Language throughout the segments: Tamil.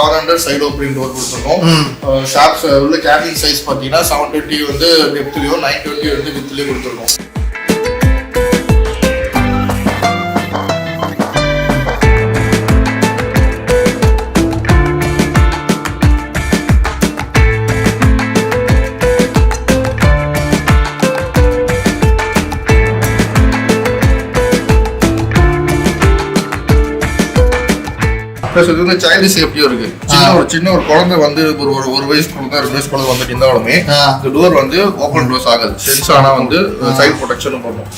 Seven hundred side opening door கொடுத்துருக்கோம். ஷாப்ஸ் உள்ள கேபின் சைஸ் பார்த்தீங்கன்னா செவன் டுவெண்ட்டி வந்து டெப்த்லையும் நைன் டுவெண்ட்டி வந்து வித்லேயும் கொடுத்துருக்கோம். ப்ளஸ் இது வந்து சைல்டு சேஃப்டியும் இருக்கு. சின்ன ஒரு சின்ன ஒரு குழந்தை வந்து ஒரு ஒரு ஒரு வயசு குழந்தை ரெண்டு வயசு குழந்தை வந்துட்டு இருந்தாலுமே. இந்த டோர் வந்து ஓப்பன் க்ளோஸ் ஆகாது. சென்ஸ் ஆனா வந்து சைட் ப்ரொடெக்ஷனும் பண்ணும்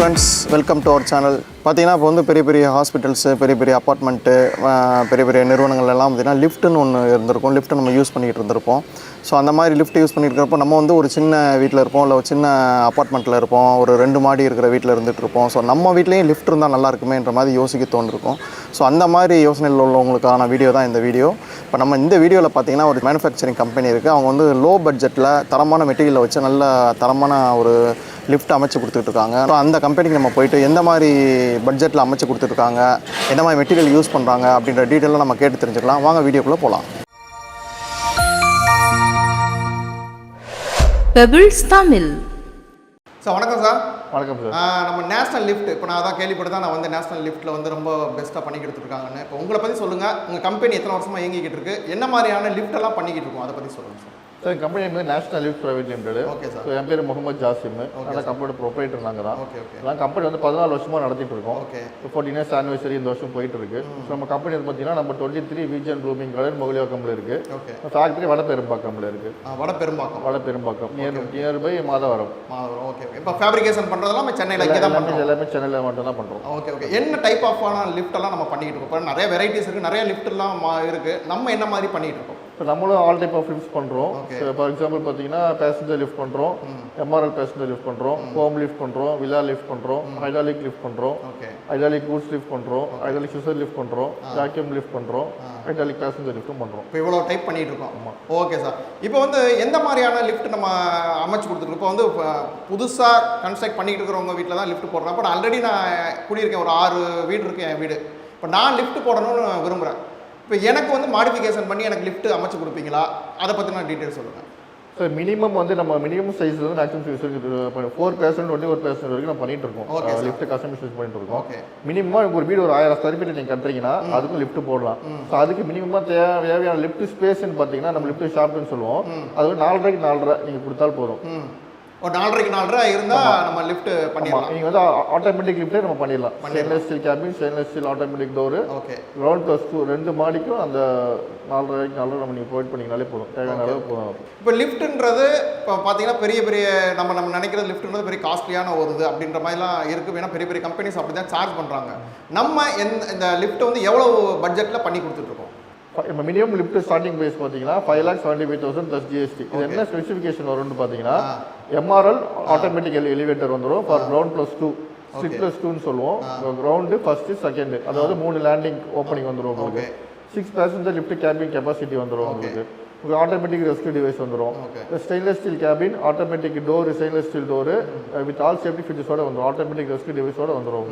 friends welcome to our channel பார்த்தீங்கன்னா இப்போ வந்து பெரிய பெரிய ஹாஸ்பிட்டல்ஸு பெரிய பெரிய அப்பார்ட்மெண்ட்டு பெரிய பெரிய நிறுவனங்கள் எல்லாம் பார்த்தீங்கன்னா லிஃப்ட்டுன்னு ஒன்று இருந்திருக்கும். லிஃப்ட்டு நம்ம யூஸ் பண்ணிகிட்டு இருந்திருப்போம். ஸோ அந்த மாதிரி லிஃப்ட் யூஸ் பண்ணிட்டு இருக்கிறப்போ நம்ம வந்து ஒரு சின்ன வீட்டில் இருப்போம் இல்லை ஒரு சின்ன அப்பார்ட்மெண்ட்டில் இருப்போம். ஒரு ரெண்டு மாடி இருக்கிற வீட்டில் இருந்துட்டு இருப்போம். ஸோ நம்ம வீட்லேயும் லிஃப்ட் இருந்தால் நல்லா இருக்குமேன்ற மாதிரி யோசிக்க தோணிருக்கும் ஸோ அந்த மாதிரி யோசனையில் உள்ளவங்களுக்கான வீடியோ தான் இந்த வீடியோ இப்போ நம்ம இந்த வீடியோவில் பார்த்தீங்கன்னா ஒரு மேனுஃபேக்சரிங் கம்பெனி இருக்குது அவங்க வந்து லோ பட்ஜெட்டில் தரமான மெட்டீரியலை வச்சு நல்ல தரமான ஒரு லிஃப்ட் அமைச்சு கொடுத்துட்டு இருக்காங்க. ஸோ அந்த கம்பெனிக்கு நம்ம போயிட்டு எந்த மாதிரி பட்ஜெட்டில் அமைச்சு கொடுத்துருக்காங்க எந்த மாதிரி மெட்டீரியல் யூஸ் பண்ணுறாங்க அப்படின்ற டீட்டெயிலாக நம்ம கேட்டு தெரிஞ்சுக்கலாம். வாங்க வீடியோக்குள்ளே போகலாம் பெபிள்ஸ் தமிழ் சார் வணக்கம் சார் வணக்கம் சார் நம்ம நேஷனல் லிஃப்ட் இப்போ நான் அதான் கேள்விப்பட்டு தான் நான் வந்து நேஷனல் லிஃப்ட்டில் வந்து ரொம்ப பெஸ்ட்டாக பண்ணி கொடுத்துருக்காங்கன்னு இப்போ உங்களை பற்றி சொல்லுங்கள் உங்கள் கம்பெனி எத்தனை வருஷமாக இயங்கிக்கிட்டு இருக்கு? என்ன மாதிரியான lift எல்லாம் பண்ணிக்கிட்டு இருக்கோம்? அதை பற்றி சொல்லுங்கள் சார் சார் கம்பெனி வந்து national lift private limited okay sir என் பேர் முகமது ஜாசிம். ஆனால் கம்பெனி ப்ரொப்ரைட்டர் நாங்கள் தான். எல்லாம் கம்பெனி வந்து பதினாலு வருஷமாக நடத்திட்டு இருக்கோம். ஓகே ஃபோர்டீன் இயர்ஸ் ஆனிவர்சரி இந்த வருஷம் போயிட்டு இருக்கு. ஸோ நம்ம கம்பெனி வந்து பார்த்தீங்கன்னா நம்ம twenty three vision blooming colour மொகலியாக்கம்ல இருக்கு. ஓகே ஃபேக்ட்ரி வட பெரும்பாக்கம்ல இருக்கு. Vada Perumbakkam Vada Perumbakkam near near by Madhavaram Madhavaram okay இப்போ ஃபேப்ரிகேஷன் பண்ணுறதெல்லாம் சென்னையில் இங்கே தான் பண்ணுறோம் எல்லாமே சென்னையில் மட்டும் தான் பண்ணுறோம் ஓகே ஓகே என்ன டைப் ஆஃபான லிஃப்ட் எல்லாம் நம்ம பண்ணிக்கிட்டு இருக்கோம்? நிறைய வெரைட்டிஸ் இருக்குது நிறைய லிஃப்ட் எல்லாம் இருக்கு. நம்ம என்ன மாதிரி பண்ணிட்டு இருக்கோம்? ஸோ நம்மளும் ஆல் டைப் ஆஃப் லிஃப்ட்ஸ் பண்ணுறோம். ஃபார் எக்ஸாம்பிள் பார்த்தீங்கன்னா பேசஞ்சர் லிஃப்ட் பண்ணுறோம் எம்ஆர்எல் பேசஞ்சர் லிஃப்ட் பண்ணுறோம் ஹோம் லிஃப்ட் பண்ணுறோம் வில்லா லிஃப்ட் பண்ணுறோம் ஹைட்ராலிக் லிஃப்ட் பண்ணுறோம் ஓகே ஹைட்ராலிக் கூட்ஸ் லிஃப்ட் பண்ணுறோம் ஹைட்ராலிக் சிசர் லிஃப்ட் பண்ணுறோம் வேக்யூம் லிஃப்ட் பண்ணுறோம் ஹைட்ராலிக் பேசஞ்சர் லிஃப்ட்டும் பண்ணுறோம் இப்போ இவ்வளோ டைப் பண்ணிட்டு இருக்கோம். ஓகே சார் இப்போ வந்து எந்த மாதிரியான லிஃப்ட் நம்ம அமைச்சு கொடுத்துருக்கோம் இப்போ வந்து புதுசாக கன்ஸ்ட்ரக்ட் பண்ணிட்டு இருக்கிறவங்க வீட்டில் தான் லிஃப்ட் போடுறேன் பட் ஆல்ரெடி நான் குடியிருக்கேன். ஒரு ஆறு வீடு இருக்கு என் வீடு. இப்போ நான் லிஃப்ட் போடணும்னு விரும்புகிறேன் இப்போ எனக்கு வந்து மாடிஃபிகேஷன் பண்ணி எனக்கு லிஃப்ட் அமைச்சு கொடுப்பீங்களா? அதை பற்றின டீட்டெயில் சொல்லுங்கள் ஸோ மினிமம் வந்து நம்ம மினிமம் சைஸ் வந்து maximum size four person only ஒரு பேர்சன்ட் வரைக்கும் நம்ம பண்ணிட்டு இருக்கோம். லிஃப்ட் கஸ்டமைசேஷன் பண்ணிட்டு இருக்கோம். ஓகே மினிமமாக ஒரு வீடு ஒரு ஆயிரம் ஸ்கொயர் ஃபீட் நீங்கள் கட்டுறீங்கன்னா அதுக்கும் லிஃப்ட் போடலாம். ஸோ அதுக்கு மினிமமாக தேவை தேவையான லிஃப்ட் ஸ்பேஸ்ன்னு பார்த்தீங்கன்னா நம்ம லிஃப்ட் ஷாப்னு சொல்லுவோம். அது நாலரைக்கு நாலரை நீங்கள் கொடுத்தால் போதும். ஒரு நாலரைக்கு நாலரை இருந்தால் நம்ம லிஃப்ட் பண்ணிடலாம். நீங்கள் வந்து ஆட்டோமேட்டிக் லிஃப்ட்டே நம்ம பண்ணிடலாம். Stainless steel cabin stainless steel automatic door okay ground plus two ரெண்டு மாடிக்கும் அந்த நாலரைக்கு நாலரை நம்ம நீங்கள் ப்ரொவைட் பண்ணிங்கனாலே போதும். தேவையான அளவு போதும். இப்போ லிஃப்ட்ன்றது இப்போ பார்த்தீங்கன்னா பெரிய பெரிய நம்ம நம்ம நினைக்கிறது லிஃப்ட்ன்றது பெரிய காஸ்ட்லியான ஒரு இது அப்படின்ற மாதிரிலாம் இருக்குது வேணா பெரிய பெரிய கம்பெனிஸ் அப்படி தான் சார்ஜ் பண்ணுறாங்க நம்ம எந்த இந்த லிஃப்ட் வந்து எவ்வளோ பட்ஜெட்டில் பண்ணி கொடுத்துட்ருக்கோம் இப்போ மினிமம் லிஃப்ட் ஸ்டார்டிங் ப்ரைஸ் பார்த்தீங்கன்னா five lakh seventy five thousand plus GST இது என்ன ஸ்பெசிஃபிகேஷன் வரும்னு பார்த்தீங்கன்னா எம்ஆர்எல் ஆட்டோமேட்டிக் எலிவேட்டர் வந்துடும் for ground plus two six plus டூன்னு சொல்லுவோம். கிரவுண்டு ஃபர்ஸ்ட் செகண்ட் அதாவது மூணு லேண்டிங் ஓப்பனிங் வந்துடும் உங்களுக்கு. Six passenger lift cabin capacity வந்துடும் உங்களுக்கு. உங்களுக்கு ஆட்டோமேட்டிக் ரெஸ்க்யூ டிவைஸ் வந்துடும். Stainless steel cabin automatic door stainless steel door with all safety ஃபீச்சர்ஸோட வந்துடும் ஆட்டோமேட்டிக் ரெஸ்க்யூ டிவைஸோட வந்துடும்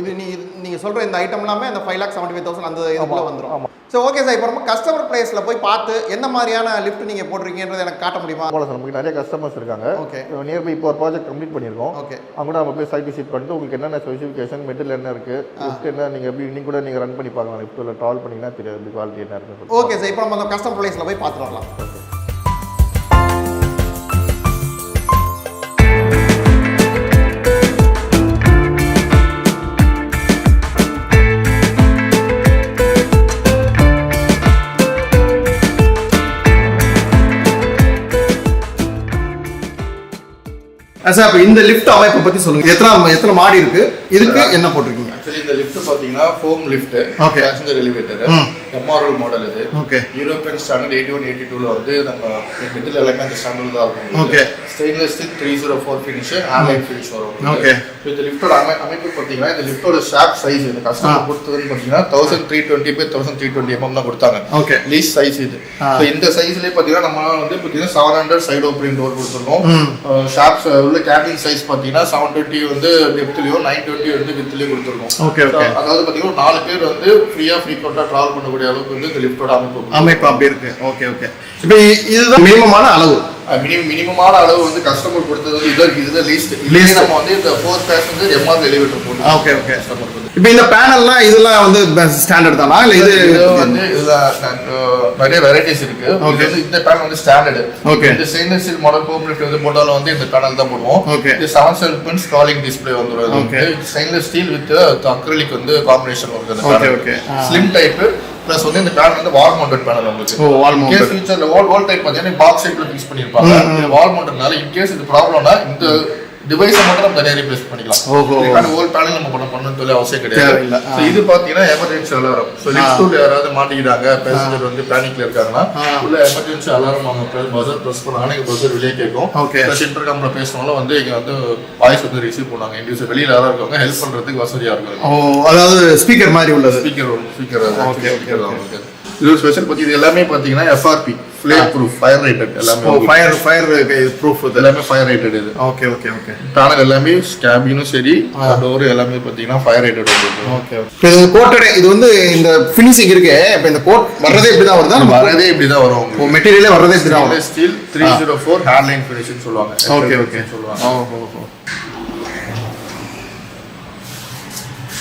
இது நீ நீங்கள் சொல்கிற இந்த ஐட்டம் எல்லாமே அந்த five lakh seventy five thousand அந்த இதுக்குள்ள வந்துடும் ஆமா. ஸோ ஓகே சார் இப்போ நம்ம கஸ்டமர் ப்ளேஸில் போய் பார்த்து என்ன மாதிரியான லிஃப்ட் நீங்கள் போட்டிருக்கீங்கன்றதை எனக்கு காட்ட முடியுமா? போல சார் நமக்கு நிறைய கஸ்டமர்ஸ் இருக்காங்க. ஓகே நியர்பை இப்போ ஒரு ப்ராஜெக்ட் கம்ப்ளீட் பண்ணியிருக்கோம். ஓகே அவங்க கூட நம்ம போய் சைட் விசிட் பண்ணிட்டு உங்களுக்கு என்னென்ன ஸ்பெசிஃபிகேஷன் மெட்டீரியல் என்ன இருக்கு லிஃப்ட் என்ன நீங்கள் எப்படி நீங்கள் கூட நீங்கள் ரன் பண்ணி பார்க்கலாம். லிஃப்ட்டில் ட்ராவல் பண்ணிங்கன்னா தெரியாது குவாலிட்டி என்ன சொல்லிட்டு ஓகே சார் இப்போ நம்ம அந்த கஸ்டமர் ப்ளேஸில் போய் பார்த்துட்டு வரலாம். சார் இப்போ இந்த லிஃப்ட் அமைப்பை பற்றி சொல்லுங்கள் எத்தனை எத்தனை மாடி இருக்குது இதுக்கு என்ன போட்டிருக்கீங்க? ஆக்சுவலி இந்த லிஃப்ட் பாத்தீங்கன்னா foam lift Okay. Passenger elevator MRL model இது okay European standard eighty one eighty டூவில் வந்து நம்ம மிடில் எல்லாமே அந்த ஸ்டாண்டர்ட் தான் இருக்கும் Okay. Stainless steel three zero four finish online finish வரும். இப்போ இந்த லிஃப்டோட அமை அமைப்பு பார்த்தீங்கன்னா இந்த லிஃப்டோட ஷாப் சைஸ் இந்த ஆ. கஸ்டமர் கொடுத்ததுன்னு பார்த்தீங்கன்னா thousand three twenty by thousand three twenty MM தான் கொடுத்தாங்க Okay. லீஸ் சைஸ் இது. ஸோ இந்த சைஸ்லேயே பார்த்தீங்கன்னா நம்ம வந்து பார்த்தீங்கன்னா seven hundred side opening door கொடுத்துருக்கோம் ம். ஷாப்ஸ் உள்ள கேபின் சைஸ் பார்த்தீங்கன்னா செவன் டுவெண்ட்டி வந்து டெப்த்லையும் நைன் டுவெண்ட்டி வந்து வித்லையும் கொடுத்துருக்கோம். So, அதாவது பார்த்தீங்கன்னா நாலு பேர் வந்து ஃப்ரீயாக ஃப்ரீக்வெண்ட்டாக ட்ராவல் பண்ணக்கூடிய அளவுக்கு வந்து இந்த லிஃப்டோட அமைப்பு. அமைப்பு அப்படி இருக்கு ஓகே ஓகே இப்போ இதுதான் மினிமமான அளவு மினிமம் மினிமமான அளவு வந்து கஸ்டமர் கொடுத்தது வந்து இதுதான் இதுதான் லீஸ்ட். லீஸ்ட் நம்ம வந்து இந்த ஃபோர் பேசஞ்சர் எம்ஆர் எலிவேட்டர் போட்டு ஓகே ஓகே கஸ்டமர் இப்போ இந்த பேனல்லாம் இதெல்லாம் வந்து ஸ்டாண்டர்ட் தானா இல்லை இது வந்து நிறைய வெரைட்டிஸ் இருக்கு. வந்து இந்த பேனல் வந்து ஸ்டாண்டர்டு Okay. இந்த stainless steel model home lift வந்து போட்டாலும் வந்து இந்த பேனல் தான் போடுவோம் Okay. இது செவன் பின் ஸ்காலிங் டிஸ்பிளே வந்துடும் Okay. Stainless steel with acrylic வந்து காம்பினேஷன் வருது okay. ஆ. ஸ்லிம் டைப் ப்ளஸ் வந்து இந்த பேனல் வந்து வால் மவுண்டட் பேனல் உங்களுக்கு ஓ வால் மவுண்டட் ஃபியூச்சர்ல வால் வால் டைப் பார்த்தீங்கன்னா பாக்ஸ் டைப்ல ஃபிக்ஸ் பண்ணிருப்பாங்க வால் மவுண்டட்னால இன்கேஸ் இது ப்ராப்ளம்னா இந்த டிவைஸை மட்டும் நம்ம தனியாக ரீப்ளேஸ் பண்ணிக்கலாம். ஓஹோ. ஹோல் பேனல் நம்ம பண்ண பண்ணணும்னு சொல்லி அவசியம் கிடையாது. So இது பாத்தீங்கன்னா எமர்ஜென்சி அலாரம் ஸோ டூல யாராவது மாட்டிக்கிட்டாங்க பேசஞ்சர் வந்து பேனிக்ல இருக்காங்கன்னா. உள்ள எமர்ஜென்சி அலாரம் அவங்க பஸ்ஸர் ப்ரெஸ் பண்ணாங்கன்னா இங்க பஸ்ஸர் வெளியே கேட்கும். Okay. ப்ளஸ் இன்டர்காம்ல பேசினாலும் வந்து இங்க வந்து வாய்ஸ் வந்து ரிசீவ் பண்ணுவாங்க. இண்டிவிஜுவல் வெளியில யாராவது இருக்கவங்க ஹெல்ப் பண்றதுக்கு வசதியா இருக்கும். ஓ அதாவது ஸ்பீக்கர் மாதிரி உள்ளது. Speaker speaker okay. உங்களுக்கு. இது ஸ்பெஷல் பத்தி இது எல்லாமே பாத்தீங்கன்னா FRP flame proof fire rated எல்லாமே. ஃபயர் ஃபயர் ப்ரூஃப் இது எல்லாமே ஃபயர் ரேட்டட் இது. ஓகே ஓகே ஓகே பேனல் எல்லாமே கேபினும் சரி டோர் எல்லாமே பாத்தீங்கன்னா ஃபயர் ரேட்டட் உங்களுக்கு ஓகே ஓகே இது கோட்டடே இது வந்து இந்த ஃபினிஷிங் இருக்கு இப்போ இந்த கோட் வர்றதே இப்படி தான் வருதா? வரதே இப்படிதான் வரும் உங்களுக்கு. மெட்டீரியலே வர்றதே இப்படி தான் வரும். Steel three zero four hairline finishing சொல்லுவாங்க. ஓகே ஓகே சொல்லுவாங்க. ஓ ஓ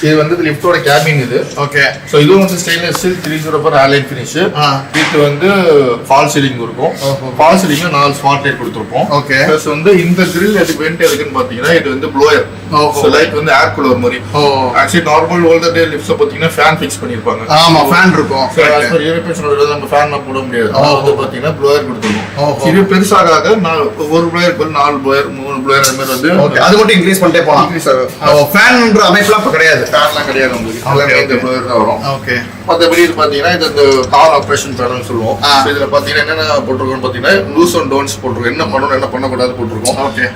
இது வந்து லிஃப்டோட கேபின் இது ஓகே ஸோ இதுவும் வந்து stainless steel three zero four hairline finish. இது வந்து ஃபால் சீலிங் இருக்கும். ஃபால் சீலிங் நாலு ஸ்மார்ட் லைட் கொடுத்துருப்போம் Okay. ப்ளஸ் வந்து இந்த கிரில் எதுக்கு வெண்ட் எதுக்குன்னு பார்த்தீங்கன்னா இது வந்து ப்ளோயர். ஸோ லைட் வந்து ஏர் கூலர் மாதிரி. ஆக்சுவலி நார்மல் ஓல்டர் டே லிஃப்ட்ஸை பார்த்தீங்கன்னா ஃபேன் ஃபிக்ஸ் பண்ணியிருப்பாங்க ஆமா ஃபேன் இருக்கும். நம்ம ஃபேன் போட முடியாது. அதனால வந்து பாத்தீங்கன்னா ப்ளோயர் கொடுத்துருவோம். இது பெருசாக நாலு ஒரு ப்ளோயர் பதில் நாலு ப்ளோயர் மூணு ப்ளோயர் அந்த மாதிரி வந்து ஓகே அது மட்டும் இன்க்ரீஸ் பண்ணிட்டே போலாம் increase ஆகும் ஃபேன்ன்ற அமைப்புலாம் இப்போ கிடையாது. ஃபேன்லாம் கிடையாது உங்களுக்கு ப்ளோயர் தான் வரும். ஓகே மற்றபடி இது பார்த்தீங்கன்னா இது இந்த கார் ஆப்ரேஷன் பேனல் சொல்லுவோம். இதுல பார்த்தீங்கன்னா என்னென்ன போட்டிருக்கோம்னு பார்த்தீங்கன்னா லூஸ் அண்ட் டோன்ஸ் போட்டிருக்கோம். என்ன பண்ணணும் என்ன பண்ணக்கூடாது போட்டிருக்கோம். Okay.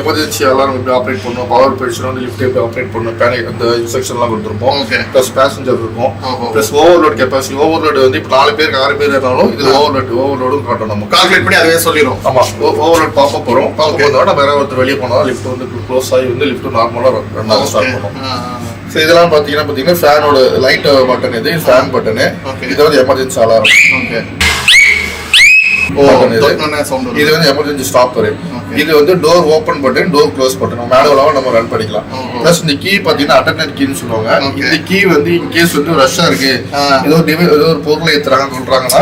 எமர்ஜென்சி அலாரம் எப்படி ஆப்ரேட் பண்ணணும் பவர் போயிடுச்சுன்னா வந்து லிஃப்ட் எப்படி ஆப்ரேட் பண்ணணும் பேனிக் அந்த இன்ஸ்ட்ரக்ஷன்லாம் கொடுத்துருப்போம். Okay. ப்ளஸ் பேசஞ்சர் இருக்கும். ப்ளஸ் ஓவர்லோட் கெப்பாசிட்டி ஓவர்லோட் வந்து இப்போ நாலு பேருக்கு ஆறு பேர் இருந்தாலும் இதுல ஓவர்லோட் ஓவர்லோடும் காட்டும் நமக்கு. கால்குலேட் பண்ணி அதுவே சொல்லிடும் ஆமா. ஓவர்லோட் பாப்ப போறோம் பாப்ப போறதோட நம்ம யாராவது ஒருத்தர் வெளியே போனா லிஃப்ட் வந்து க்ளோஸ் ஆகி வந்து லிஃப்ட் நார்மலா ரன் ஆக ஸ்டார்ட் பண்ணும். ஸோ இதெல்லாம் பார்த்தீங்கன்னா பார்த்தீங்கன்னா ஃபேனோட லைட் பட்டன் இது ஃபேன் பட்டனு. இது வந்து எமர்ஜென்சி அலாரம் ஓகே இது. வந்து எமர்ஜென்சி ஸ்டாப்பர். இது வந்து door open button door close button மேனுவலாகவும் நம்ம ரன் பண்ணிக்கலாம். ப்ளஸ் இந்த கீ பார்த்தீங்கன்னா அட்டர்னட் கீன்னு சொல்லுவாங்க. இந்த கீ வந்து இன்கேஸ் வந்து ரஷ்ஷாக இருக்கு. ஆ. ஏதோ ஏதோ ஒரு பொருளை ஏற்றுறாங்கன்னு சொல்றாங்கன்னா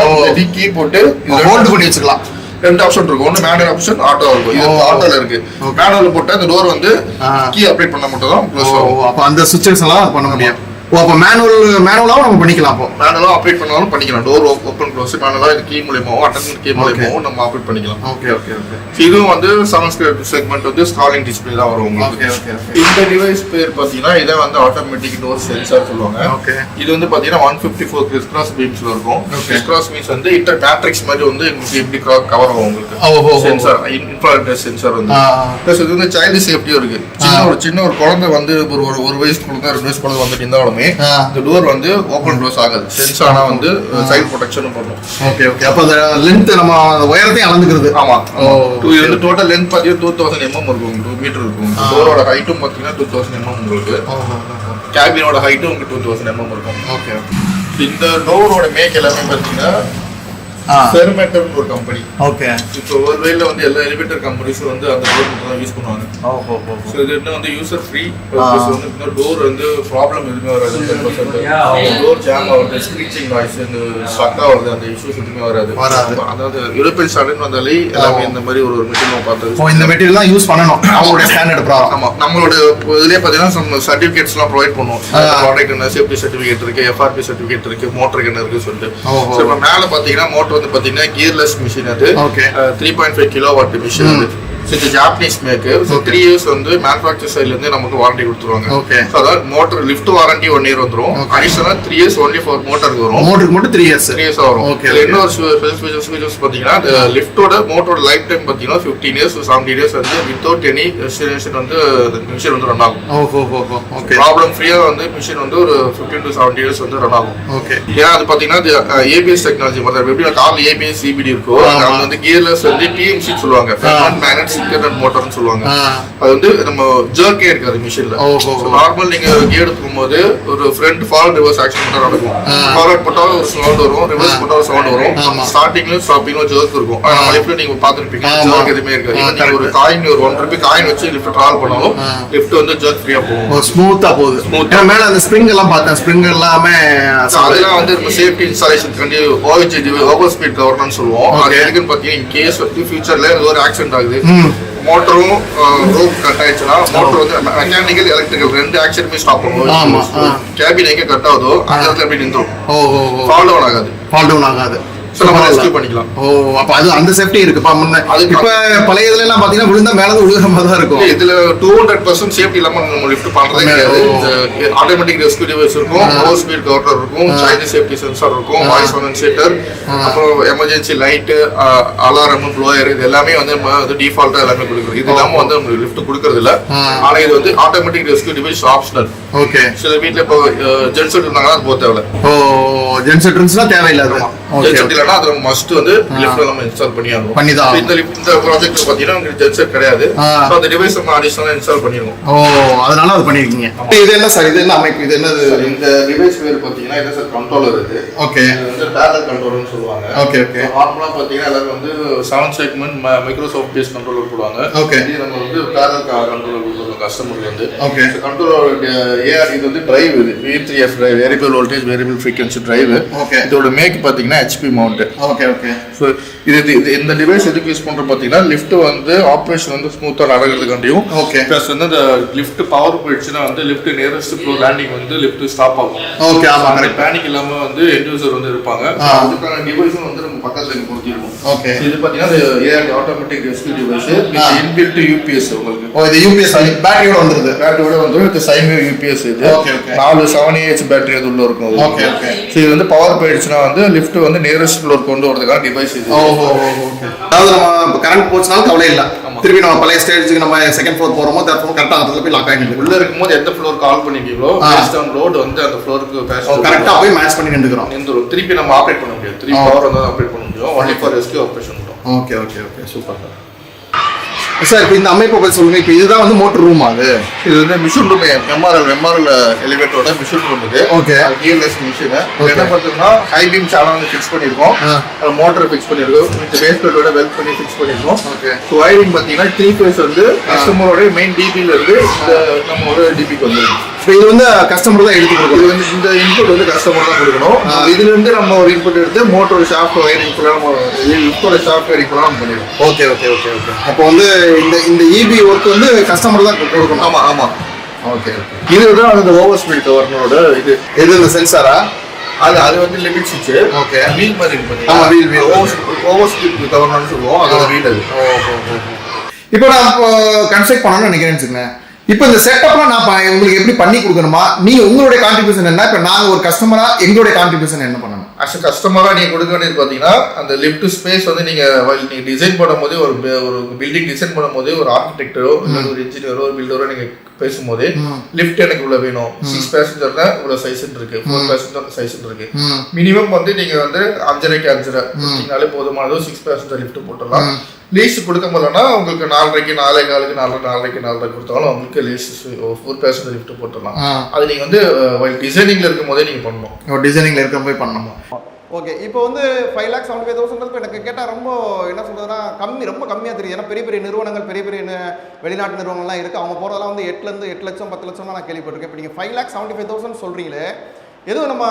கீ போட்டு இதுல ஹோல்டு பண்ணி வச்சுக்கலாம். ரெண்டு ஆப்ஷன் இருக்கும் ஒன்று மேனுவல் ஆப்ஷன் ஆட்டோ இருக்கும் இது. ஆட்டோல இருக்கு. மேனுவல் போட்டு அந்த டோர் வந்து. கீ அப்டேட் பண்ண மட்டும் தான் க்ளோஸ் ஓ ஆகும் அப்போ அந்த எல்லாம் பண்ண முடியும் ஓ அப்போ மேனுவல் மேனுவலாகவும் நம்ம பண்ணிக்கலாம் அப்போ. மேனுவலாக ஆப்ரேட் பண்ணாலும் பண்ணிக்கலாம். டோர் ஓப்பன் க்ளோஸ் மேனுவலாக இது கீ மூலியமாவும் அட்டர்னல் கீ மூலியமாவும் நம்ம ஆப்ரேட் பண்ணிக்கலாம். ஓகே ஓகே ஓகே இதுவும் வந்து செவன் செக்மெண்ட் வந்து ஸ்காலிங் டிஸ்பிளே தான் வரும் உங்களுக்கு. ஓகே ஓகே ஓகே இந்த டிவைஸ் பேர் பார்த்தீங்கன்னா இதை வந்து ஆட்டோமேட்டிக் டோர் சென்சார் சொல்லுவாங்க. Okay. இது வந்து பார்த்தீங்கன்னா one fifty four criss cross பீம்ஸ்ல இருக்கும். கிறிஸ் கிராஸ் மீன்ஸ் வந்து இன்டர் மேட்ரிக்ஸ் மாதிரி வந்து உங்களுக்கு எப்படி கவர் ஆகும் உங்களுக்கு. சென்சார் இன்ஃப்ராரெட் சென்சார் வந்து. ப்ளஸ் இது வந்து சைல்டு சேஃப்டியும் இருக்கு. சின்ன ஒரு சின்ன ஒரு குழந்தை வந்து ஒரு ஒரு ஒரு வயசு குழந்தை ரெண்டு வயசு குழந்தை வந்துட்டு இருந்தாலுமே ஆ. இந்த டோர் வந்து ஓப்பன் க்ளோஸ் ஆகாது. சென்ஸ் ஆனா வந்து சைல்டு ப்ரொடெக்ஷனும் பண்ணும் ஓகே ஓகே அப்போ அந்த லென்த் நம்ம உயரத்தையும் அளந்துக்கிறது. ஆமா. இது வந்து டோட்டல் லென்த் பார்த்தீங்கன்னா டூ தௌசண்ட் எம்எம் இருக்கும். டூ மீட்டர் இருக்கும். டோரோட ஹைட்டும் பார்த்தீங்கன்னா டூ தௌசண்ட் எம்எம் உங்களுக்கு. கேபினோட ஹைட்டும் உங்களுக்கு டூ தௌசண்ட் எம்எம் இருக்கும். ஓகே ஓகே இந்த டோரோட மேக் எல்லாமே பார்த்தீங்கன்னா ஆ. ஃபெர்மெட்டர்னு ஒரு கம்பெனி ஓகே இப்போ ஒரு வேல வந்து எல்லா எலிவேட்டர் கம்பெனிஸும் வந்து அந்த டோர் மட்டும் தான் யூஸ் பண்ணுவாங்க. ஓஹோ ஸோ இது இன்னும் வந்து யூசர் ஃப்ரீ வந்து இந்த டோர் வந்து ப்ராப்ளம் எதுவுமே வராது டோர் ஜாம் ஆகுது ஸ்க்ரீச்சிங் நாய்ஸ் இந்த ஸ்டக் ஆகுது அந்த இஷ்யூஸ் எதுவுமே வராது. வராது. அதாவது யூரோப்பியன் ஸ்டாண்டர்ட் வந்தாலே எல்லாமே இந்த மாதிரி ஒரு ஒரு மெட்டீரியல் பார்த்தது இந்த மெட்டீரியல் தான் யூஸ் பண்ணணும். அவங்களுடைய ஸ்டாண்டர்ட் ப்ராப்ளம். ஆமா. நம்மளோட இதுலயே பாத்தீங்கன்னா நம்ம சர்டிபிகேட்ஸ்லாம் ப்ரொவைட் பண்ணுவோம். ஆ. ப்ராடக்ட் என்ன சேஃப்டி சர்டிபிகேட் இருக்கு எஃப்ஆர்பி சர்டிபிகேட் இருக்கு மோட்டருக்கு என்ன இருக்கு சொல்லிட்டு. ஸோ மேல மோட்டர் வந்து பாத்தீங்கன்னா கியர்லெஸ் மிஷின் அது. Three point five kilowatt machine அது ஸோ இது Japanese make so three years வந்து மேனுஃபேக்சர் சைட்லேருந்து நமக்கு வாரண்டி கொடுத்துருவாங்க. ஓகே ஸோ அதாவது motor lift warranty one year வந்துரும். அடிஷனலாக த்ரீ இயர்ஸ் ஒன்லி ஃபார் மோட்டருக்கு வரும். மோட்டருக்கு மட்டும் த்ரீ இயர்ஸ் த்ரீ இயர்ஸ் வரும். Okay. இன்னொரு ஃபீச்சர்ஸ் ஃபீச்சர்ஸ் பார்த்தீங்கன்னா இந்த லிஃப்ட்டோட மோட்டரோட லைஃப் டைம் பார்த்தீங்கன்னா ஃபிஃப்டீன் இயர்ஸ் செவன்டீன் இயர்ஸ் வந்து வித்தவுட் எனி ரெஸ்டினேஷன் வந்து மிஷின் வந்து ரன் ஆகும். ஓஹோ ஓஹோ ஓகே ப்ராப்ளம் ஃப்ரீயாக வந்து மிஷின் வந்து ஒரு ஃபிஃப்டீன் டு செவன்டி இயர்ஸ் வந்து ரன் ஆகும். ஓகே ஏன்னா அது பார்த்தீங்கன்னா ஏபிஎஸ் டெக்னாலஜி மாதிரி எப்படி கார்ல ஏபிஎஸ் சிபிடி இருக்கோ. அது வந்து கியர்லெஸ் வந்து டிஎம்சி சொல்லுவாங்க. மேக்னட் சிங்கர் மோட்டர்னு சொல்லுவாங்க. அது வந்து நம்ம ஜர்க்கே இருக்காது மிஷின்ல. நார்மல் நீங்க கியர் போகும்போது ஒரு ஃப்ரண்ட் ஃபார்வர்ட் ரிவர்ஸ் ஆக்ஷன் மட்டும் நடக்கும். ஃபார்வர்ட் போட்டா ஒரு சவுண்ட் வரும் ரிவர்ஸ் போட்டா ஒரு சவுண்ட் வரும். ஆமா. ஸ்டார்டிங்ல ஸ்டாப்பிங்ல ஜர்க் இருக்கும். ஆனா நம்ம லிஃப்ட்ல நீங்க பாத்துருப்பீங்க. ஜர்க் எதுவுமே இருக்காது. ஒரு காயின் ஒரு ஒன் ருபி காயின் வச்சு லிஃப்ட் டிராவல் பண்ணாலும் லிஃப்ட் வந்து ஜர்க் ஃப்ரீயா போகும். ஸ்மூத்தா போகுது. ஏன்னா மேல அந்த ஸ்ப்ரிங் எல்லாம் பார்த்தேன். ஸ்ப்ரிங் எல்லாமே அதெல்லாம் வந்து நம்ம சேஃப்டி இன்ஸ்டாலேஷன் கண்டி ஓஹெச்டி ஓவர் ஸ்பீட் கவர்னன்ஸ் சொல்லுவோம். அது. எதுக்குன்னு பார்த்தீங்கன்னா இன் கேஸ் வந்து ஃபியூச்சர்ல ஒரு ஆக்சிடென்ட் ஆகுது. மோட்டரும் ரோப் கட் ஆயிடுச்சுன்னா மோட்டர் வந்து மெக்கானிக்கல் எலக்ட்ரிக்கல் ரெண்டு ஆக்சிடென்ட்மே ஸ்டாப் ஆமா. பண்ணுவோம் கேபின் எங்க கட் ஆகுதோ அந்த இடத்துல எப்படி நின்றும் ஓ ஓ ஃபால் டவுன் ஆகாது. ஃபால் டவுன் ஆகாது. ரெஸ்கியூ பண்ணிக்கலாம். ஓ அப்ப அது அந்த சேஃப்டி இருக்குப்பா. முன்ன அது- இப்ப பழைய இதுல எல்லாம் பாத்தீங்கன்னா விழுந்தா மேல விழுகிற மாதிரி தான் இருக்கும் இதுல டூ ஹண்ட்ரட் பர்சன்ட் சேஃப்டி இல்லாம நம்ம லிஃப்ட் பண்றதே. கிடையாது. ஆட்டோமேட்டிக் ரெஸ்கியூ டிவைஸ் இருக்கும் ஓவர் ஸ்பீட் இருக்கும் சைல்டு சேஃப்டி சென்சார் இருக்கும் வாய்ஸ் அப்புறம் எமர்ஜென்சி லைட் அலாரம் ப்ளோயர் இது எல்லாமே வந்து வந்து டிஃபால்ட்டா எல்லாமே கொடுக்குறோம் இது இல்லாம வந்து நம்ம லிஃப்ட் கொடுக்கறது இல்ல. ஆனா இது வந்து automatic rescue device optional okay. சில வீட்ல இப்போ ஜென்ஸ் இருந்தாங்கன்னா அது போக தேவையில்ல. ஓ ஜென்செட் இருந்துச்சுன்னா தேவையில்லாது. ஓகே ஜென்செட் இல்லைன்னா அது மஸ்ட் வந்து லிஃப்ட்ல நம்ம இன்ஸ்டால் பண்ணி ஆகணும் பண்ணிதான் ஆகணும். இந்த lift- இந்த ப்ராஜெக்ட்ல பாத்தீங்கன்னா உங்களுக்கு ஜென்செட் கிடையாது. So, அந்த டிவைஸ் நம்ம அடிஷனலா இன்ஸ்டால் பண்ணிடுவோம் ஓ அதனால அது பண்ணிருக்கீங்க. இது என்ன சார் இது என்ன அமைப்பு? இது என்னது? இந்த டிவைஸ் பேர் பாத்தீங்கன்னா இது சார் கண்ட்ரோலர் இது. ஓகே இது வந்து பேரல் கண்ட்ரோலர்னு சொல்லுவாங்க. ஓகே ஓகே நார்மலா பாத்தீங்கன்னா எல்லாரும் வந்து seven segment Microsoft base controller போடுவாங்க. Okay. இது நம்ம வந்து பேரல் கண்ட்ரோலர் கொடுக்குறோம் கஸ்டமருக்கு வந்து. Okay. கண்ட்ரோலர் ஏஆர் இது வந்து டிரைவ் இது. V three F drive variable voltage variable frequency drive Okay. இதோட மேக் பாத்தீங்கன்னா HP mount okay okay so இது இது- இந்த டிவைஸ் எதுக்கு யூஸ் பண்றோம் பாத்தீங்கன்னா லிஃப்ட் வந்து ஆப்ரேஷன் வந்து ஸ்மூத்தா நடக்கிறதுக்காண்டியும் Okay. ப்ளஸ் வந்து இந்த லிஃப்ட் பவர் போயிடுச்சுன்னா வந்து லிஃப்ட் நியரஸ்ட் ஃப்ளோர் லேண்டிங் வந்து லிஃப்ட் ஸ்டாப் ஆகும். ஓகே ஆமா அந்த கரெக்ட் பேனிக் இல்லாம வந்து யூசர் வந்து இருப்பாங்க. அதுக்கான டிவைஸும் வந்து நம்ம பக்கத்துல இங்க பொருத்திருக்கோம் ஓகே இது பாத்தீங்கன்னா ஏஆர் ஆட்டோமேட்டிக் ரெஸ்கியூ டிவைஸ் ஆ. இன்பில்ட் யூபிஎஸ் உங்களுக்கு ஓ இது யூபிஎஸ் பேட்டரியோட வந்துருது பேட்டரியோட வந்து இது சைன் வேவ் யூபிஎஸ் இது. நாலு செவன் ஏஹெச் பேட்டரி அது உள்ள இருக்கும் அது. Okay, okay. So இது வந்து பவர் போயிடுச்சுன்னா வந்து லிஃப்ட் வந்து நியரஸ்ட் ஃப்ளோர் கொண்டு வரதுக்கான டிவைஸ் இது ஓஹோ ஓகே அதாவது நம்ம கரண்ட் போச்சுனாலும் கவலை இல்லை. திருப்பி நம்ம பழைய ஸ்டேஜுக்கு நம்ம செகண்ட் ஃப்ளோர் போறோமோ தற்போது கரெக்டாக அந்த போய் லாக் ஆகிட்டு உள்ள இருக்கும்போது எந்த ஃப்ளோர் கால் ஆன் லோட் வந்து அந்த ஃப்ளோருக்கு கரெக்டாக போய் மேட்ச் பண்ணி நின்றுக்கிறோம். நின்றுடும் திருப்பி நம்ம ஆப்ரேட் பண்ண முடியாது. திருப்பி. பவர் வந்து ஆப்ரேட் பண்ண முடியும். Only for rescue operation okay okay okay. Super sir. Sir இப்போ இந்த அமைப்பை பற்றி சொல்லுங்க இப்போ இதுதான் வந்து மோட்டர் ரூம் அது இது வந்து மிஷின் ரூம் எம்ஆர்எல் எம்ஆர்எல் எலிவேட்டரோட மிஷின் ரூம் இது Okay. Gearless machine. என்ன பண்ணுறோம்னா ஹை பீம் சேனல் ஃபிக்ஸ் பண்ணியிருக்கோம் ஆ. மோட்டர் ஃபிக்ஸ் பண்ணியிருக்கோம் இந்த பேஸ் பிளேட்டோட வெல்ட் பண்ணி ஃபிக்ஸ் பண்ணியிருக்கோம் Okay. ஸோ வயரிங் பார்த்தீங்கன்னா த்ரீ ஃபேஸ் வந்து கஸ்டமரோட மெயின் இந்த நம்ம ஒரு டிபிக்கு வந்துருக்கு இப்போ இது வந்து கஸ்டமர் தான் எடுத்து இது கொடுக்கணும் வந்து இந்த இன்புட் வந்து கஸ்டமர் தான் கொடுக்கணும். இதுல இருந்து நம்ம ஒரு இன்புட் எடுத்து மோட்டரோட ஷாஃப்ட் வயரிங் நம்ம லிஃப்டோட ஷாஃப்ட் வயரிங் ஃபுல்லாக நம்ம பண்ணிடுவோம் ஓகே ஓகே ஓகே ஓகே அப்போ வந்து இந்த இந்த இபி ஒர்க் வந்து கஸ்டமர் தான் கொடுக்கணும். ஆமா ஆமா. ஓகே ஓகே இதுதான் அந்த ஓவர் ஸ்பீட் கவர்னரோட இது எது இந்த சென்சாரா அது அது வந்து லிமிட் சுவிட்ச் Okay. வீல் மாதிரி இருக்கு ஆமா, wheel, wheel. ஓவர் ஸ்பீட் கவர்னர்னு சொல்லுவோம். அதோட வீல் அது. இப்போ நான் இப்போ கன்ஸ்ட்ரக்ட் பண்ணணும்னு நினைக்கிறேன்னு வச்சுக்கோங்க இப்போ இந்த செட்டப்லாம் நான் உங்களுக்கு எப்படி பண்ணி கொடுக்கணுமா? நீங்க உங்களுடைய கான்ட்ரிபியூஷன் என்ன? இப்போ நாங்க ஒரு கஸ்டமரா எங்களுடைய கான்ட்ரிபியூஷன் என்ன பண்ணணும்? அஸ் கஸ்டமரா நீங்க கொடுக்க வேண்டியது பாத்தீங்கன்னா அந்த லிஃப்ட் ஸ்பேஸ் வந்து நீங்க நீங்க டிசைன் பண்ணும்போது ஒரு ஒரு பில்டிங் டிசைன் பண்ணும்போது ஒரு ஆர்கிடெக்டரோ இல்ல ஒரு இன்ஜினியரோ ஒரு பில்டரோ நீங்க பேசும்போது லிஃப்ட் எனக்கு இவ்வளவு வேணும். சிக்ஸ் பேசஞ்சர்ல இவ்வளவு சைஸ் இருக்கு. ஃபோர் பேசஞ்சர் சைஸ் இருக்கு. மினிமம் வந்து நீங்க வந்து அஞ்சரைக்கு அஞ்சரை. போதுமானது சிக்ஸ் பேசஞ்சர் லிஃப்ட் போட்டுடலாம். லீஸ் கொடுக்க முடியலன்னா உங்களுக்கு நாலரைக்கு நாலே காலுக்கு நாலரை நாலரைக்கு நாலரை கொடுத்தாலும் உங்களுக்கு லீஸ் ஃபோர் பேசஞ்சர் லிஃப்ட் போட்டுடலாம். அது நீங்க வந்து டிசைனிங்ல இருக்கும் போதே நீங்க பண்ணணும். ஒரு டிசைனிங்ல இருக்க போய் பண்ணணும்? ஓகே இப்போ வந்து five lakhs seventy five thousand இப்போ எனக்கு கேட்டால் ரொம்ப என்ன சொல்றதுன்னா கம்மி ரொம்ப கம்மியாக தெரியுது ஏன்னா பெரிய பெரிய நிறுவனங்கள் பெரிய பெரிய வெளிநாட்டு நிறுவனங்கள்லாம் இருக்குது அவங்க போகிறதெல்லாம் வந்து எட்டுலேருந்து எட்டு லட்சம் பத்து லட்சம் தான் நான் கேள்விப்பட்டிருக்கேன். இப்போ நீங்கள் five lakhs seventy five thousand சொல்கிறீங்களே எதுவும் நம்ம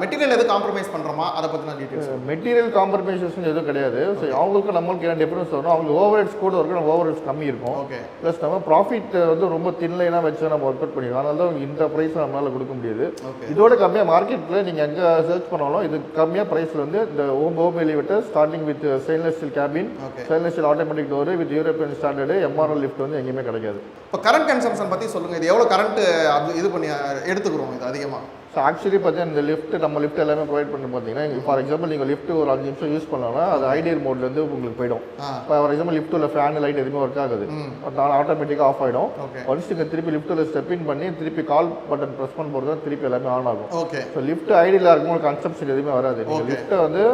மெட்டீரியல் எதுவும் காம்ப்ரமைஸ் பண்ணுறோமா அதை பற்றின டீட்டெயில்ஸ் மெட்டீரியல் காம்ப்ரமைசேஷன் எதுவும் கிடையாது. ஸோ அவங்களுக்கு நம்மளுக்கு என்ன டிஃபரன்ஸ் வரும் அவங்களுக்கு ஓவர் ஹெட்ஸ் கூட இருக்கும் நம்ம ஓவர் ஹெட்ஸ் கம்மி இருக்கும். ஓகே ப்ளஸ் நம்ம ப்ராஃபிட் வந்து ரொம்ப தின்லைனாக வச்சு நம்ம ஒர்க் அவுட் பண்ணிடுவோம் அதனால தான் இந்த ப்ரைஸ் நம்மளால கொடுக்க முடியாது. இதோட கம்மியாக மார்க்கெட்டில் நீங்கள் எங்கே சர்ச் பண்ணாலும் இது கம்மியாக ப்ரைஸில் வந்து இந்த ஓம் home elevator starting with stainless steel cabin stainless steel automatic door with European standard MRL lift வந்து எங்கேயுமே கிடைக்காது. இப்போ கரண்ட் கன்சம்ஷன் பற்றி சொல்லுங்கள் இது எவ்வளோ கரண்ட் அது இது பண்ணி எடுத்துக்கிறோம் இது அதிகமாக ஸோ ஆக்சுவலி பார்த்தீங்கன்னா இந்த லிஃப்ட் நம்ம லிஃப்ட் எல்லாமே ப்ரொவைட் பண்ணி பார்த்தீங்கன்னா ஃபார் எக்ஸாம்பிள் நீங்கள் லிஃப்ட் ஒரு அஞ்சு நிமிஷம் யூஸ் பண்ணோம்னா அது ஐடியல் மோட்லேருந்து உங்களுக்கு போயிடும். இப்போ ஃபார் எக்ஸாம்பிள் லிஃப்ட்டில் ஃபேன் லைட் எதுவுமே ஒர்க் ஆகுது. அதனால ஆட்டோமேட்டிக்காக ஆஃப் ஆகிடும் ஒன்ஸ் நீங்கள் திருப்பி லிஃப்ட்டில் ஸ்டெப் இன் பண்ணி திருப்பி கால் பட்டன் ப்ரெஸ் பண்ண போகிறது தான் திருப்பி எல்லாமே ஆன் ஆகும். ஓகே. ஸோ லிஃப்ட் ஐடியில் இருக்கும்போது கன்சம்ஷன் எதுவுமே வராது. நீங்கள். லிஃப்ட்டை வந்து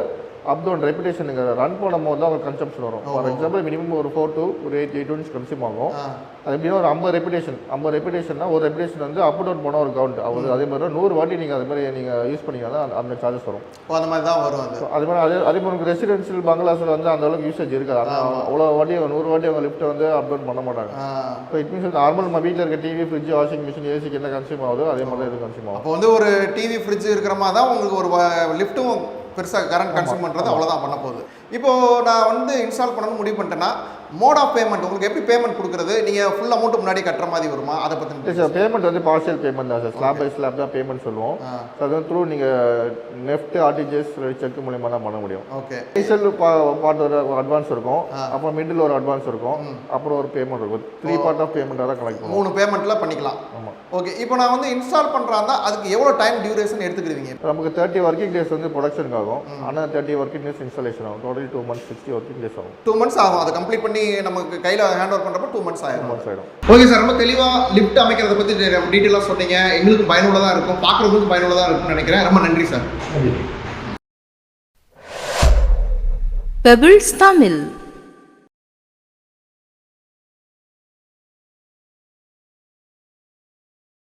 அப் டவுன் ரெப்புடேஷன் ரன் பண்ணும்போது தான் உங்களுக்கு கன்சம்ஷன் வரும் ஃபார் எக்ஸாம்பிள் மினிமம் ஒரு ஃபோர் to ஒரு எயிட் எயிட் ஒன்ஸ் கன்சியூம் ஆகும். அது எப்படின்னா ஒரு ஐம்பது ரெப்புடேஷன் ஐம்பது ரெப்புடேஷன்னா ஒரு ரெப்புடேஷன் வந்து அப் டவுன் போனால் ஒரு கவுண்ட் அது அதே மாதிரி நூறு வாட்டி நீங்கள் அது மாதிரி நீங்கள் யூஸ் பண்ணீங்கன்னா அந்த- சார்ஜஸ் வரும். அந்த மாதிரி தான் வரும் அது. மாதிரி அதே அதே மாதிரி ரெசிடென்ஷியல் பங்களாஸில் வந்து அந்த அளவுக்கு யூசேஜ் இருக்காது. ஆனால் அவ்வளோ வாட்டி அவங்க நூறு வாட்டி அவங்க லிஃப்ட்டை வந்து அப் டவுன் பண்ண மாட்டாங்க. ஸோ இட் மீன்ஸ் நார்மல் நம்ம வீட்டில் இருக்க டிவி ஃப்ரிட்ஜ் வாஷிங் மிஷின் ஏசிக்கு என்ன கன்சியூம் ஆகுதோ அதே மாதிரி தான் இது கன்சியூம் ஆகும். அப்போ வந்து ஒரு டிவி ஃப்ரிட்ஜ் இருக்கிற மாதிரி தான் உங்களுக்கு ஒரு லிஃப்ட்டும் பெருசாக கரண்ட் கன்சியூம் பண்ணுறது அவ்வளோதான் பண்ண போகுது. இப்போ நான் வந்து இன்ஸ்டால் பண்ணணும்னு முடிவு பண்ணிட்டேன்னா மோட் ஆஃப் பேமெண்ட் உங்களுக்கு எப்படி பேமெண்ட் கொடுக்குறது? நீங்கள் ஃபுல் அமௌண்ட் முன்னாடி கட்டுற மாதிரி வருமா? அதை பற்றி சார் பேமெண்ட் வந்து பார்ஷியல் பேமெண்ட் தான் சார் ஸ்லாப் பை ஸ்லாப் தான் பேமெண்ட் சொல்லுவோம். அது வந்து த்ரூ நீங்கள் நெஃப்ட் ஆர்டிஜிஎஸ் செக் மூலியமாக தான் பண்ண முடியும். ஓகே இனிஷியல் பார்ட் ஒரு அட்வான்ஸ் இருக்கும். அப்புறம் மிடில் ஒரு அட்வான்ஸ் இருக்கும். அப்புறம் ஒரு பேமெண்ட் இருக்கும். த்ரீ பார்ட் ஆஃப் பேமெண்ட்டாக தான் கலெக்ட் மூணு பேமெண்ட்டில் பண்ணிக்கலாம். ஆமாம் ஓகே இப்போ நான் வந்து இன்ஸ்டால் பண்ணுறாந்தா அதுக்கு எவ்வளோ டைம் டியூரேஷன் எடுத்துக்கிடுவீங்க? நமக்கு தேர்ட்டி ஒர்க்கிங் டேஸ் வந்து ப்ரொடக்ஷனுக்கு ஆகும். ஆனால் தேர்ட்டி ஒர்க்கிங் டேஸ் இன்ஸ்டாலேஷன் ஆகும். Totally two months sixty working days ஆகும். டூ மந்த்ஸ் ஆகும். அதை கம்ப்ளீட் பண்ணி நமக்கு கையில் ஹேண்ட் ஓவர் பண்ணுறப்ப டூ மந்த்ஸ் ஆயிரும். மந்த்ஸ் ஆகிடும் ஓகே சார் ரொம்ப தெளிவாக லிஃப்ட் அமைக்கிறத பற்றி டீட்டெயிலாக சொன்னீங்க. எங்களுக்கும் பயனுள்ளதாக இருக்கும். பார்க்குறதுக்கும் பயனுள்ளதாக இருக்கும்னு நினைக்கிறேன். ரொம்ப நன்றி சார் Tamil.